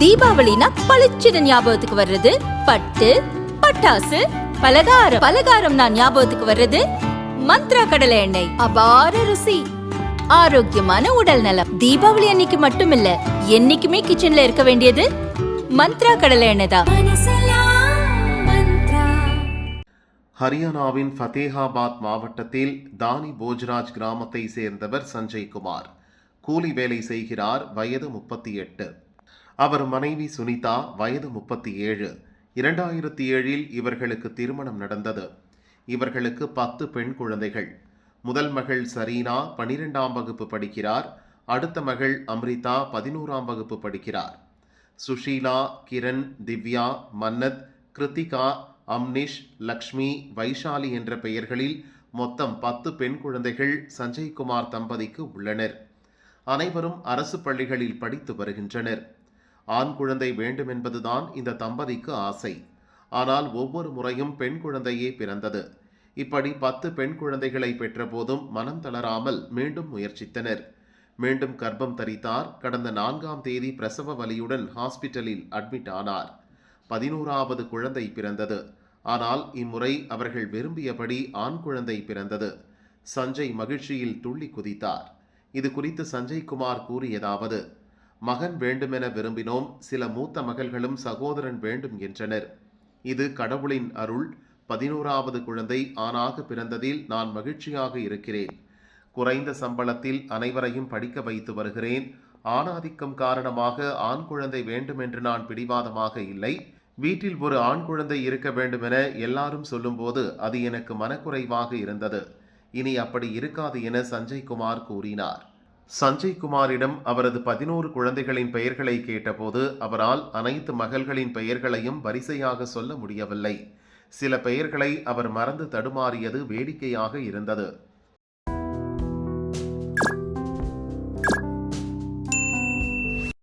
தீபாவளினா பளிச்சுன்னு ஞாபகத்துக்கு வர்றது. பட்டு பட்டாசு பலகாரம். பலகாரம் நான் ஞாபகத்துக்கு வர்றது. மந்த்ரா கடலை எண்ணெய். அபார ருசி. ஆரோக்கியமான உடல் நலம். தீபாவளி அன்னைக்கு மட்டும் இல்ல என்னைக்குமே கிச்சன்ல இருக்க வேண்டியது மந்த்ரா கடலை எண்ணெய் தான். ஹரியானாவின் ஃபதேகாபாத் மாவட்டத்தில் தானி போஜ்ராஜ் கிராமத்தை சேர்ந்தவர் சஞ்சய் குமார். கூலி வேலை செய்கிறார் வயது முப்பத்தி எட்டு. அவர் மனைவி சுனிதா வயது முப்பத்தி ஏழு. இரண்டாயிரத்தி ஏழில் இவர்களுக்கு திருமணம் நடந்தது. இவர்களுக்கு பத்து பெண் குழந்தைகள். முதல் மகள் சரீனா பனிரெண்டாம் வகுப்பு படிக்கிறார். அடுத்த மகள் அம்ரிதா பதினோராம் வகுப்பு படிக்கிறார். சுஷீலா கிரண் திவ்யா மன்னத் கிருத்திகா அம்னிஷ் லக்ஷ்மி வைஷாலி என்ற பெயர்களில் மொத்தம் பத்து பெண் குழந்தைகள் சஞ்சய்குமார் தம்பதிக்கு உள்ளனர். அனைவரும் அரசு பள்ளிகளில் படித்து வருகின்றனர். ஆண் குழந்தை வேண்டும் என்பதுதான் இந்த தம்பதிக்கு ஆசை. ஆனால் ஒவ்வொரு முறையும் பெண் குழந்தையே பிறந்தது. இப்படி பத்து பெண் குழந்தைகளை பெற்றபோதும் மனம் தளராமல் மீண்டும் முயற்சித்தனர். மீண்டும் கர்ப்பம் தரித்தார். கடந்த நான்காம் தேதி பிரசவ வலியுடன் ஹாஸ்பிட்டலில் அட்மிட் ஆனார். பதினோராவது குழந்தை பிறந்தது. ஆனால் இம்முறை அவர்கள் விரும்பியபடி ஆண் குழந்தை பிறந்தது. சஞ்சய் மகிழ்ச்சியில் துள்ளி குதித்தார். இது குறித்து சஞ்சய் குமார் கூறியதாவது மகன் வேண்டுமென விரும்பினோம் சில மூத்த மகள்களும் சகோதரன் வேண்டும் என்றனர். இது கடவுளின் அருள். பதினோராவது குழந்தை ஆணாக பிறந்ததில் நான் மகிழ்ச்சியாக இருக்கிறேன். குறைந்த சம்பளத்தில் அனைவரையும் படிக்க வைத்து வருகிறேன். ஆணாதிக்கம் காரணமாக ஆண் குழந்தை வேண்டும் என்று நான் பிடிவாதமாக இல்லை. வீட்டில் ஒரு ஆண் குழந்தை இருக்க வேண்டுமென எல்லாரும் சொல்லும்போது அது எனக்கு மனக்குறைவாக இருந்தது. இனி அப்படி இருக்காது என சஞ்சய் குமார் கூறினார். சஞ்சய் குமாரிடம் அவரது பதினோரு குழந்தைகளின் பெயர்களை கேட்டபோது அவரால் அனைத்து மகள்களின் பெயர்களையும் வரிசையாக சொல்ல முடியவில்லை. சில பெயர்களை அவர் மறந்து தடுமாறியது வேடிக்கையாக இருந்தது.